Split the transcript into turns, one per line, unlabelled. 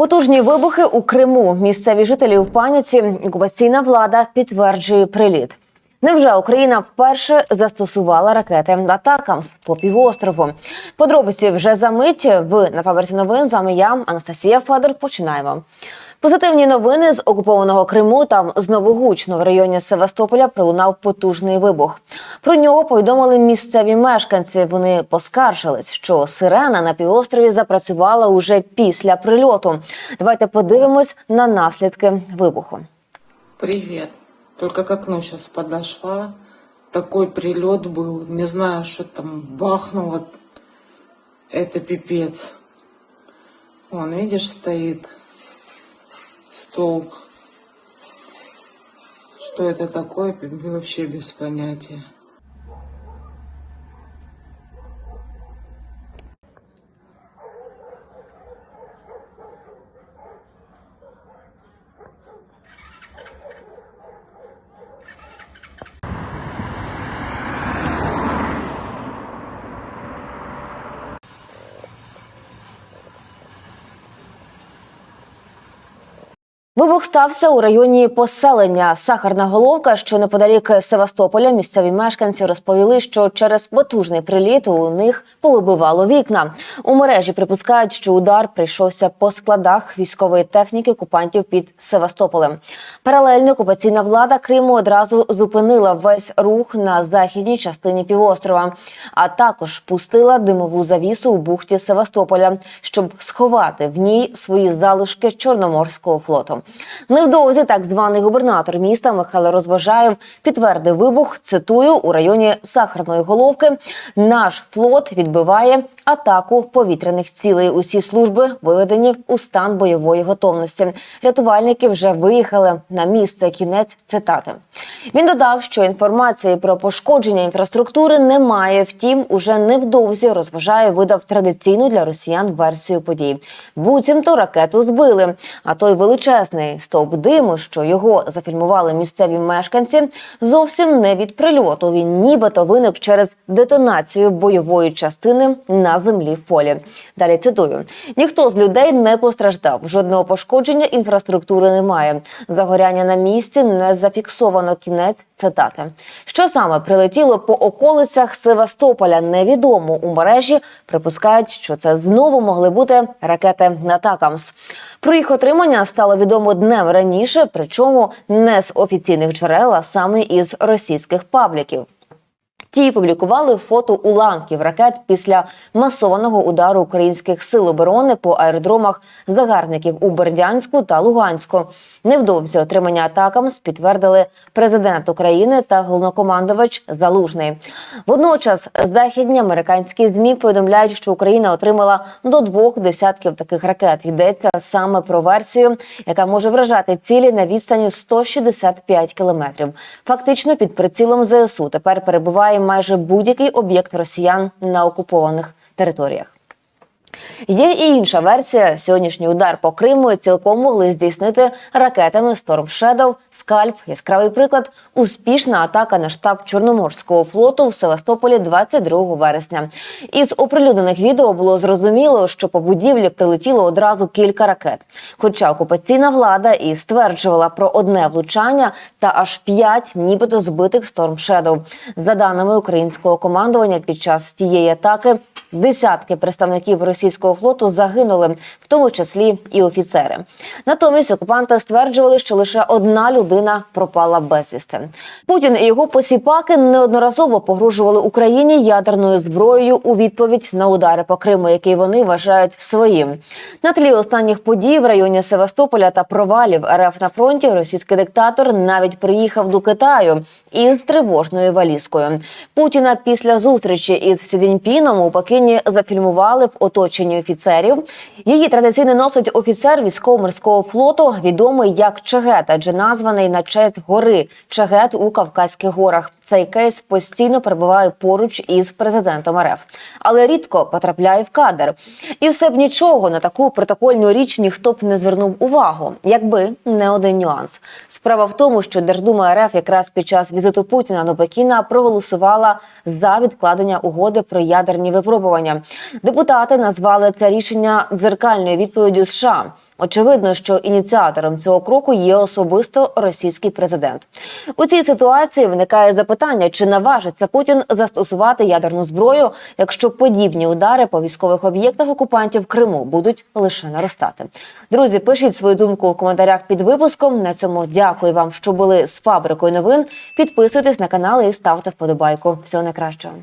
Потужні вибухи у Криму. Місцеві жителі в паніці. Окупаційна влада підтверджує приліт. Невже Україна вперше застосувала ракети атакам по півострову? Подробиці вже за мить. Ви на фабриці новин. З вами я, Анастасія Федор. Починаємо. Позитивні новини з окупованого Криму. Там знову гучно в районі Севастополя пролунав потужний вибух. Про нього повідомили місцеві мешканці. Вони поскаржились, що сирена на півострові запрацювала уже після прильоту. Давайте подивимось на наслідки вибуху.
Привет. Только к окну сейчас подошла. Такой прилет был. Не знаю, что там бахнуло. Это пипец. Вон, видишь, стоит столб. Что это такое, вообще без понятия.
Вибух стався у районі поселення Сахарна Головка, що неподалік Севастополя. Місцеві мешканці розповіли, що через потужний приліт у них повибивало вікна. У мережі припускають, що удар прийшовся по складах військової техніки окупантів під Севастополем. Паралельно окупаційна влада Криму одразу зупинила весь рух на західній частині півострова, а також пустила димову завісу у бухті Севастополя, щоб сховати в ній свої залишки Чорноморського флоту. Невдовзі так званий губернатор міста Михайло Розважаєв підтвердив вибух. Цитую у районі Сахарної головки. Наш флот відбиває атаку повітряних цілей. Усі служби виведені у стан бойової готовності. Рятувальники вже виїхали на місце. Кінець цитати. Він додав, що інформації про пошкодження інфраструктури немає. Втім, уже невдовзі розважає видав традиційну для росіян версію подій. Буцімто ракету збили. А той величезний стовп диму, що його зафільмували місцеві мешканці, зовсім не від прильоту. Він нібито виник через детонацію бойової частини на землі в полі. Далі цитую: ніхто з людей не постраждав. Жодного пошкодження інфраструктури немає. Загоряння на місці не зафіксовано. Кінець цитати. Що саме прилетіло по околицях Севастополя, невідомо у мережі. Припускають, що це знову могли бути ракети Натакамс. Про їх отримання стало відомо днем раніше, причому не з офіційних джерел, а саме із російських пабліків. Ті публікували фото уламків ракет після масованого удару українських сил оборони по аеродромах загарбників у Бердянську та Луганську. Невдовзі отримання атакам підтвердили президент України та головнокомандувач Залужний. Водночас західні американські змі повідомляють, що Україна отримала до двох десятків таких ракет. Йдеться саме про версію, яка може вражати цілі на відстані 165 кілометрів. Фактично під прицілом ЗСУ тепер перебуває майже будь-який об'єкт росіян на окупованих територіях. Є і інша версія. Сьогоднішній удар по Криму цілком могли здійснити ракетами Storm Shadow, Скальп. Яскравий приклад успішна атака на штаб Чорноморського флоту в Севастополі 22 вересня. Із оприлюднених відео було зрозуміло, що по будівлі прилетіло одразу кілька ракет. Хоча окупаційна влада і стверджувала про одне влучання та аж п'ять, нібито збитих Storm Shadow. За даними українського командування, під час тієї атаки десятки представників російського флоту загинули, в тому числі і офіцери. Натомість окупанти стверджували, що лише одна людина пропала безвісти. Путін і його посіпаки неодноразово погрожували Україні ядерною зброєю у відповідь на удари по Криму, який вони вважають своїм. На тлі останніх подій в районі Севастополя та провалів РФ на фронті російський диктатор навіть приїхав до Китаю із тривожною валізкою. Путіна після зустрічі із Сідіньпіном у Пекіні зафільмували в оточенні офіцерів. Її традиційно носить офіцер військово-морського флоту, відомий як Чегет, адже названий на честь гори Чегет у Кавказьких горах. Цей кейс постійно перебуває поруч із президентом РФ, але рідко потрапляє в кадр. І все б нічого на таку протокольну річ ніхто б не звернув увагу, якби не один нюанс. Справа в тому, що Держдума РФ якраз під час візиту Путіна до Пекіна проголосувала за відкладення угоди про ядерні випробування. Депутати назвали це рішення дзеркальною відповіддю США. Очевидно, що ініціатором цього кроку є особисто російський президент. У цій ситуації виникає запитання, чи наважиться Путін застосувати ядерну зброю, якщо подібні удари по військових об'єктах окупантів Криму будуть лише наростати. Друзі, пишіть свою думку у коментарях під випуском. На цьому дякую вам, що були з фабрикою новин. Підписуйтесь на канал і ставте вподобайку. Всього найкращого.